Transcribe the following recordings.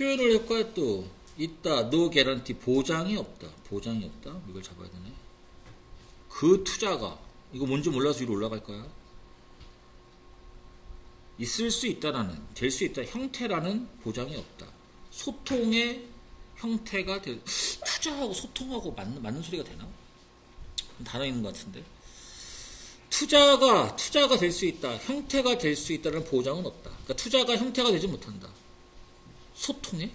표현을 효과에 또 있다. no guarantee 보장이 없다. 보장이 없다. 이걸 잡아야 되네. 그 투자가 이거 뭔지 몰라서 위로 올라갈까요? 있을 수 있다라는 될 수 있다 형태라는 보장이 없다. 소통의 형태가 될 투자하고 소통하고 맞는 맞는 소리가 되나? 단어 있는 것 같은데. 투자가 투자가 될 수 있다. 형태가 될 수 있다는 보장은 없다. 그러니까 투자가 형태가 되지 못한다. 소통해?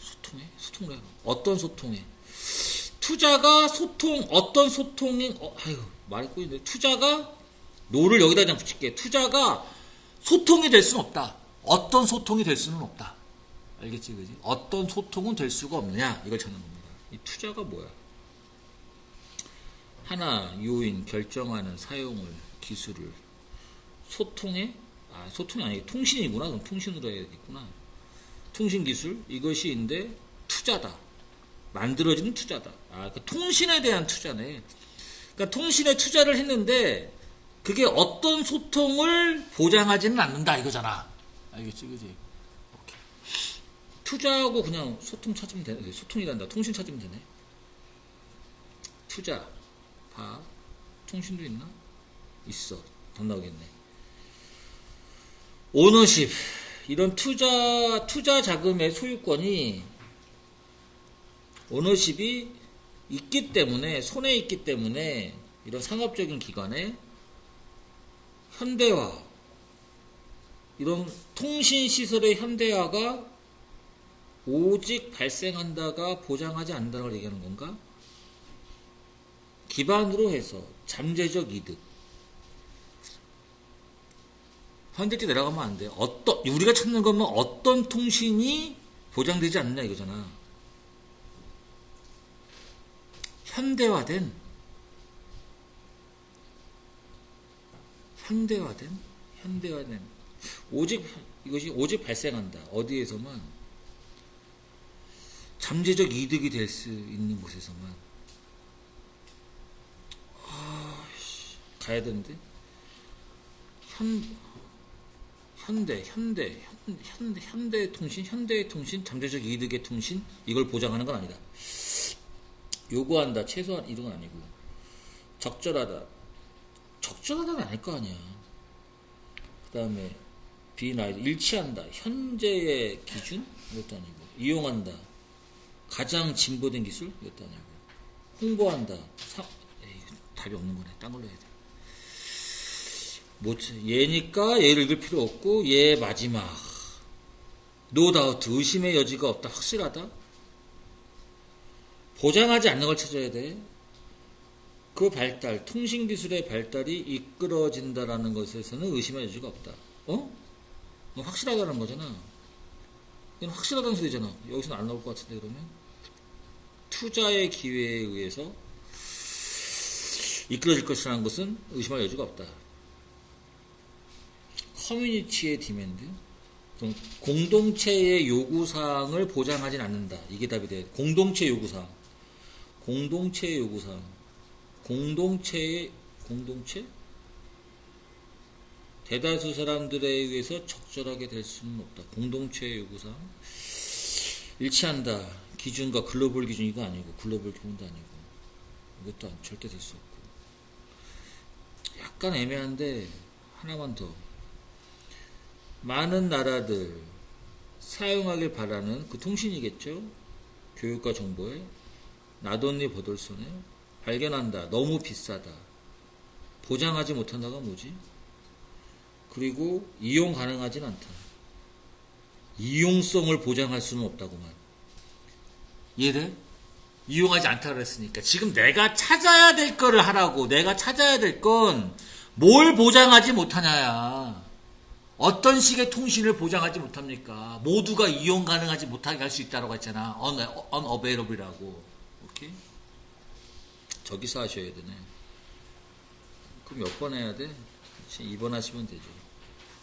소통해? 소통을 해. 어떤 소통해? 투자가 소통 어떤 소통이 어, 아유 말이 꼬이네. 투자가 노를 여기다 그냥 붙일게. 투자가 소통이 될 수는 없다. 어떤 소통이 될 수는 없다. 알겠지, 그지? 어떤 소통은 될 수가 없느냐? 이걸 찾는 겁니다. 이 투자가 뭐야? 하나, 요인, 결정하는 사용을, 기술을. 소통에, 아, 소통이 아니고 통신이구나. 그럼 통신으로 해야겠구나. 통신 기술, 이것이인데, 투자다. 만들어지는 투자다. 아, 그 통신에 대한 투자네. 그러니까 통신에 투자를 했는데, 그게 어떤 소통을 보장하지는 않는다 이거잖아. 알겠지, 그지? 투자하고 그냥 소통 찾으면 되네. 소통이란다. 통신 찾으면 되네. 투자, 봐. 통신도 있나? 있어. 더 나오겠네. 오너십. 이런 투자, 투자 자금의 소유권이 오너십이 있기 때문에, 손에 있기 때문에 이런 상업적인 기관에 현대화, 이런 통신 시설의 현대화가 오직 발생한다가 보장하지 않는다는 걸 얘기하는 건가? 기반으로 해서 잠재적 이득. 현대때 내려가면 안 돼. 어떤, 우리가 찾는 것은 어떤 통신이 보장되지 않느냐 이거잖아. 현대화된 현대화된 현대화된. 오직 이것이 오직 발생한다. 어디에서만? 잠재적 이득이 될 수 있는 곳에서만. 아, 가야 되는데? 현 현대 현대 현, 현대 현대 통신 현대의 통신 잠재적 이득의 통신 이걸 보장하는 건 아니다 요구한다 최소한 이런 건 아니고 적절하다 적절하다는 아닐 거 아니야. 그 다음에 비나이 일치한다. 현재의 기준? 이것도 아니고. 이용한다. 가장 진보된 기술? 이것도 아니고. 홍보한다. 사, 에이, 답이 없는 거네. 딴 걸로 해야 돼. 뭐, 얘니까 얘를 읽을 필요 없고, 얘 마지막. 노다우트. 의심의 여지가 없다. 확실하다. 보장하지 않는 걸 찾아야 돼. 그 발달, 통신 기술의 발달이 이끌어진다라는 것에서는 의심할 여지가 없다. 어? 확실하다는 거잖아. 이건 확실하다는 소리잖아. 여기서는 안 나올 것 같은데, 그러면? 투자의 기회에 의해서 이끌어질 것이라는 것은 의심할 여지가 없다. 커뮤니티의 디맨드? 공동체의 요구사항을 보장하진 않는다. 이게 답이 돼. 공동체 요구사항. 공동체의 요구사항. 공동체의 공동체 대다수 사람들에 의해서 적절하게 될 수는 없다. 공동체의 요구사항 일치한다. 기준과 글로벌 기준 이거 아니고 글로벌 기준도 아니고 이것도 절대 될 수 없고 약간 애매한데 하나만 더 많은 나라들 사용하길 바라는 그 통신이겠죠. 교육과 정보에 나돈니 버돌손에 발견한다. 너무 비싸다. 보장하지 못한다가 뭐지? 그리고 이용 가능하진 않다. 이용성을 보장할 수는 없다고만. 이해돼? 이용하지 않다 그랬으니까. 지금 내가 찾아야 될 거를 하라고. 내가 찾아야 될 건 뭘 보장하지 못하냐야. 어떤 식의 통신을 보장하지 못합니까? 모두가 이용 가능하지 못하게 할 수 있다고 했잖아. unavailable이라고. 오케이? 저기서 하셔야 되네. 그럼 몇 번 해야 돼? 2번 하시면 되죠.